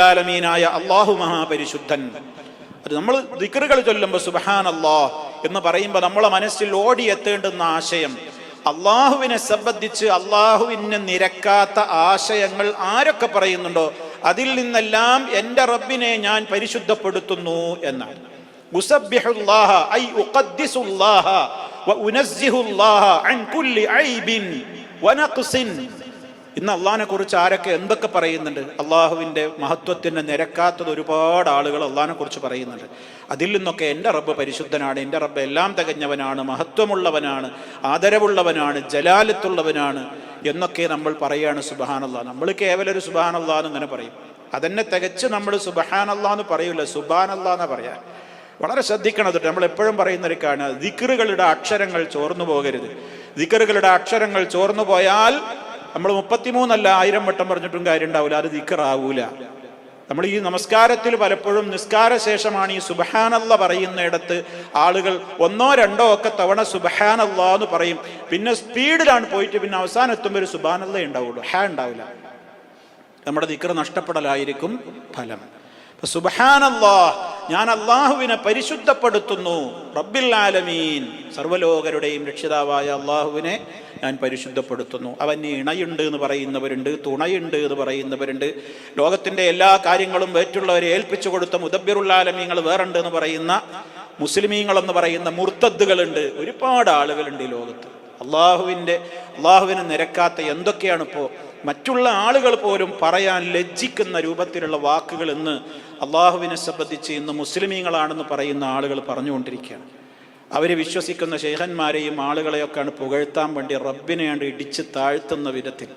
ആലമീനായ അള്ളാഹു മഹാപരിശുദ്ധൻ. അത് നമ്മൾ ദിക്റുകൾ ചൊല്ലുമ്പോൾ സുബഹാൻ അള്ളാഹ് എന്ന് പറയുമ്പോൾ നമ്മളെ മനസ്സിൽ ഓടിയെത്തേണ്ടുന്ന ആശയം. അള്ളാഹുവിനെ സംബന്ധിച്ച് അള്ളാഹുവിന് നിരക്കാത്ത ആശയങ്ങൾ ആരൊക്കെ പറയുന്നുണ്ടോ? അതിൽ നിന്നെല്ലാം എന്റെ റബ്ബിനെ ഞാൻ പരിശുദ്ധപ്പെടുത്തുന്നു എന്നാണ്. ഉസബ്ബിഹുല്ലാഹ ഐ ഉഖദ്ദിസുല്ലാഹ അൻ കുല്ലി ഐബിൻ വനഖ്സിൻ ഇന്ന് അള്ളാഹിനെ കുറിച്ച് ആരൊക്കെ എന്തൊക്കെ പറയുന്നുണ്ട്? അള്ളാഹുവിന്റെ മഹത്വത്തിന് നിരക്കാത്തത് ഒരുപാട് ആളുകൾ അള്ളാഹിനെ കുറിച്ച് പറയുന്നുണ്ട്. അതിൽ നിന്നൊക്കെ എന്റെ റബ്ബ് പരിശുദ്ധനാണ് എന്റെ റബ്ബ് എല്ലാം തികഞ്ഞവനാണ് മഹത്വമുള്ളവനാണ് ആദരവുള്ളവനാണ് ജലാലത്തുള്ളവനാണ് എന്നൊക്കെ നമ്മൾ പറയാണ് സുബഹാനല്ലാ നമ്മൾ കേവലം ഒരു സുബഹാനല്ലാ എന്ന് ഇങ്ങനെ പറയും. അതെന്നെ തികച്ച് നമ്മൾ സുബഹാനല്ലാ എന്ന് പറയൂല സുബാനല്ലാ എന്ന് പറയാ. വളരെ ശ്രദ്ധിക്കണം തൊട്ട് നമ്മൾ എപ്പോഴും പറയുന്നൊരു കാണുക ദിക്കറുകളുടെ അക്ഷരങ്ങൾ ചോർന്നു പോകരുത്. ദിക്കറുകളുടെ അക്ഷരങ്ങൾ ചോർന്നു പോയാൽ നമ്മൾ മുപ്പത്തിമൂന്നല്ല ആയിരം വട്ടം പറഞ്ഞിട്ടും കാര്യം ഉണ്ടാവില്ല അത് ദിക്കറാവൂല. നമ്മൾ ഈ നമസ്കാരത്തിൽ പലപ്പോഴും നിസ്കാര ശേഷമാണ് ഈ സുബഹാനല്ല പറയുന്നിടത്ത് ആളുകൾ ഒന്നോ രണ്ടോ ഒക്കെ തവണ സുബഹാനല്ല എന്ന് പറയും. പിന്നെ സ്പീഡിലാണ് പോയിട്ട് പിന്നെ അവസാനം എത്തുമ്പോൾ ഒരു സുബാനല്ല ഉണ്ടാവുള്ളൂ ഹാ ഉണ്ടാവില്ല. നമ്മുടെ ദിക്കർ നഷ്ടപ്പെടലായിരിക്കും ഫലം. സുബഹാനല്ലാ ഞാൻ അള്ളാഹുവിനെ പരിശുദ്ധപ്പെടുത്തുന്നു റബ്ബിൽ ആലമീൻ. സർവലോകരുടെയും രക്ഷിതാവായ അള്ളാഹുവിനെ ഞാൻ പരിശുദ്ധപ്പെടുത്തുന്നു. അവന് ഇണയുണ്ട് എന്ന് പറയുന്നവരുണ്ട് തുണയുണ്ട് എന്ന് പറയുന്നവരുണ്ട്. ലോകത്തിന്റെ എല്ലാ കാര്യങ്ങളും മറ്റുള്ളവരെ ഏൽപ്പിച്ചു കൊടുത്ത മുദബ്യറുള്ളാലമീങ്ങൾ വേറുണ്ട് എന്ന് പറയുന്ന മുസ്ലിമീങ്ങൾ എന്ന് പറയുന്ന മുർത്തദ്ദുകളുണ്ട്. ഒരുപാട് ആളുകളുണ്ട് ഈ ലോകത്ത്. അള്ളാഹുവിന്റെ അള്ളാഹുവിന് നിരക്കാത്ത എന്തൊക്കെയാണ് ഇപ്പോൾ മറ്റുള്ള ആളുകൾ പോലും പറയാൻ ലജ്ജിക്കുന്ന രൂപത്തിലുള്ള വാക്കുകൾ ഇന്ന് അള്ളാഹുവിനെ സംബന്ധിച്ച് ഇന്ന് മുസ്ലിമീങ്ങളാണെന്ന് പറയുന്ന ആളുകൾ പറഞ്ഞുകൊണ്ടിരിക്കുകയാണ്. അവർ വിശ്വസിക്കുന്ന ശേഖന്മാരെയും ആളുകളെയൊക്കെയാണ് പുകഴ്ത്താൻ വേണ്ടി റബ്ബിനെയാണ് ഇടിച്ച് താഴ്ത്തുന്ന വിധത്തിൽ.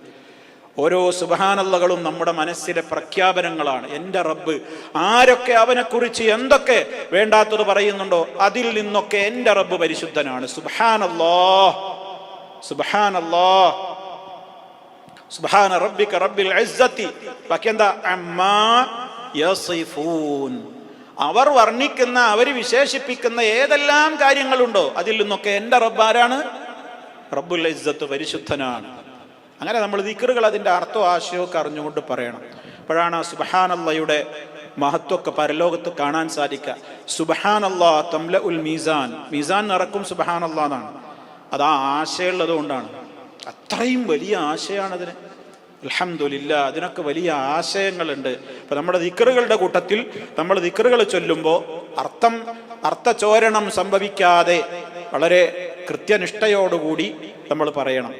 ഓരോ സുബഹാനല്ലകളും നമ്മുടെ മനസ്സിലെ പ്രഖ്യാപനങ്ങളാണ്. എന്റെ റബ്ബ് ആരൊക്കെ അവനെക്കുറിച്ച് എന്തൊക്കെ വേണ്ടാത്തത് പറയുന്നുണ്ടോ അതിൽ നിന്നൊക്കെ എന്റെ റബ്ബ് പരിശുദ്ധനാണ്. സുബഹാനല്ലോ സുബഹാനല്ലോ സുബഹാന റബ്ബിക റബ്ബിൽ ബാക്കി എന്താ? അമ്മ അവർ വർണിക്കുന്ന അവർ വിശേഷിപ്പിക്കുന്ന ഏതെല്ലാം കാര്യങ്ങളുണ്ടോ അതിൽ നിന്നൊക്കെ എന്റെ റബ്ബാരാണ് റബ്ബുൽ ഇസ്സത്ത് പരിശുദ്ധനാണ്. അങ്ങനെ നമ്മൾ ദിക്കറുകൾ അതിന്റെ അർത്ഥവും ആശയമൊക്കെ അറിഞ്ഞുകൊണ്ട് പറയണം. അപ്പോഴാണ് സുബഹാനല്ലയുടെ മഹത്വമൊക്കെ പരലോകത്ത് കാണാൻ സാധിക്കുക. സുബഹാനല്ലാ തംല ഉൽ മീസാൻ. മീസാൻ നിറക്കും സുബഹാനല്ലാന്നാണ്. അത് ആ ആശയമുള്ളത് കൊണ്ടാണ്. അത്രയും വലിയ ആശയാണ് അതിന് അലഹമില്ല അതിനൊക്കെ വലിയ ആശയങ്ങളുണ്ട്. ഇപ്പൊ നമ്മുടെ ദിക്കറുകളുടെ കൂട്ടത്തിൽ നമ്മൾ ദിക്കറുകൾ ചൊല്ലുമ്പോൾ അർത്ഥം അർത്ഥചോരണം സംഭവിക്കാതെ വളരെ കൃത്യനിഷ്ഠയോടുകൂടി നമ്മൾ പറയണം.